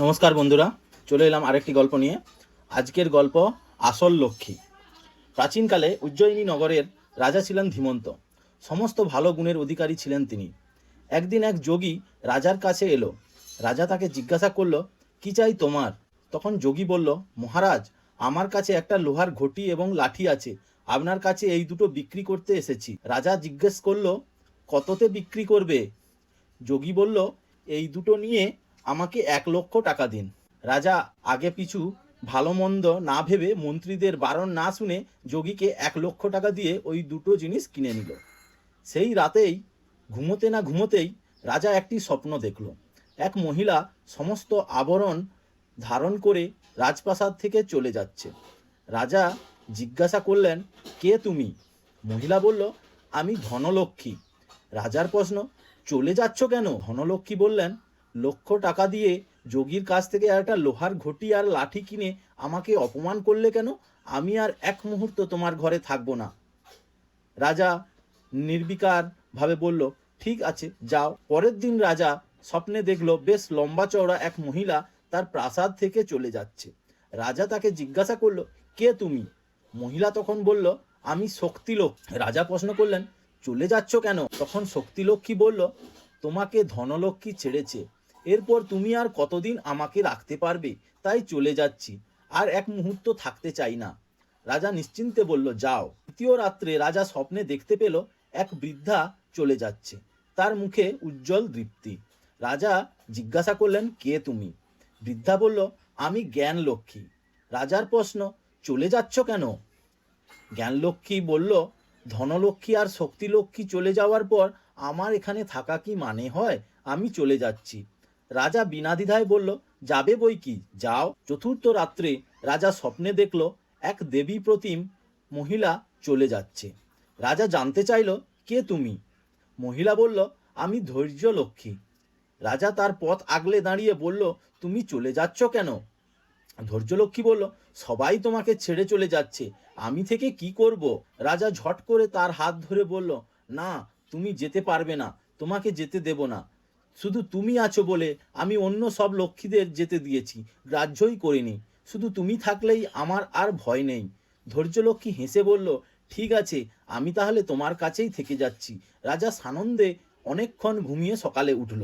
নমস্কার বন্ধুরা, চলে এলাম আরেকটি গল্প নিয়ে। আজকের গল্প আসল লক্ষ্মী। প্রাচীনকালে উজ্জয়িনী নগরের রাজা ছিলেন ধীমন্ত। সমস্ত ভালো গুণের অধিকারী ছিলেন তিনি। একদিন এক যোগী রাজার কাছে এলো। রাজা তাকে জিজ্ঞাসা করল, কি চাই তোমার? তখন যোগী বলল, মহারাজ, আমার কাছে একটা লোহার ঘটি এবং লাঠি আছে। আপনার কাছে এই দুটো বিক্রি করতে এসেছি। রাজা জিজ্ঞেস করল, কততে বিক্রি করবে? যোগী বলল, এই দুটো নিয়ে আমাকে এক লক্ষ টাকা দিন। রাজা, আগে পিছু ভালো মন্দ না ভেবে মন্ত্রীদের বারণ না শুনে যোগীকে এক লক্ষ টাকা দিয়ে ওই দুটো জিনিস কিনে নিল। সেই রাতেই, ঘুমোতে না ঘুমোতেই রাজা একটি স্বপ্ন দেখল। এক মহিলা সমস্ত আবরণ ধারণ করে রাজপ্রাসাদ থেকে চলে যাচ্ছে। রাজা জিজ্ঞাসা করলেন, কে তুমি? মহিলা বলল, আমি ধনলক্ষ্মী। রাজার প্রশ্ন, চলে যাচ্ছ কেন? ধনলক্ষ্মী বললেন লক্ষ টাকা দিয়ে যোগীর কাছ থেকে একটা লোহার ঘটি আর লাঠি কিনে আমাকে অপমান করলে কেন? আমি আর এক মুহূর্ত তোমার ঘরে থাকব না। রাজা নির্বিকার ভাবে বলল, ঠিক আছে, যাও। পরের দিন রাজা স্বপ্নে দেখল, বেশ লম্বা চওড়া এক মহিলা তার প্রাসাদ থেকে চলে যাচ্ছে। রাজা তাকে জিজ্ঞাসা করল, কে তুমি? মহিলা তখন বলল, আমি শক্তিলোক। রাজা প্রশ্ন করলেন, চলে যাচ্ছ কেন? তখন শক্তিলক্ষ্মী বলল, তোমাকে ধনলক্ষ্মী ছেড়েছে। এরপর তুমি আর কতদিন আমাকে রাখতে পারবে? তাই চলে যাচ্ছি। আর এক মুহূর্ত থাকতে চাই না। রাজা নিশ্চিন্তে বলল, যাও। দ্বিতীয় রাত্রে রাজা স্বপ্নে দেখতে পেল, এক বৃদ্ধা চলে যাচ্ছে। তার মুখে উজ্জ্বল দৃপ্তি। রাজা জিজ্ঞাসা করলেন, কে তুমি? বৃদ্ধা বলল, আমি জ্ঞান লক্ষ্মী রাজার প্রশ্ন, চলে যাচ্ছ কেন? জ্ঞানলক্ষ্মী বলল, ধনলক্ষ্মী আর শক্তিলক্ষ্মী চলে যাওয়ার পর আমার এখানে থাকা কি মানে হয়? আমি চলে যাচ্ছি। রাজা বিনাদিধায় বলল, যাবে বই কি? যাও। চতুর্থ রাত্রে রাজা স্বপ্নে দেখল, এক দেবী প্রতিম মহিলা চলে যাচ্ছে। রাজা জানতে চাইল, কে তুমি? মহিলা বলল, আমি ধৈর্য লক্ষ্মী। রাজা তার পথ আগলে দাঁড়িয়ে বলল, তুমি চলে যাচ্ছ কেন? ধৈর্যলক্ষ্মী বলল, সবাই তোমাকে ছেড়ে চলে যাচ্ছে। আমি থেকে কি করব? রাজা ঝট করে তার হাত ধরে বলল, না, তুমি যেতে পারবে না। তোমাকে যেতে দেব না। শুধু তুমি আছো বলে আমি অন্য সব লক্ষ্মীদের যেতে দিয়েছি, গ্রাহ্যই করিনি। শুধু তুমি থাকলেই আমার আর ভয় নেই। ধৈর্যলক্ষ্মী হেসে বলল, ঠিক আছে, আমি তাহলে তোমার কাছেই থেকে যাচ্ছি। রাজা সানন্দে অনেকক্ষণ ঘুমিয়ে সকালে উঠল।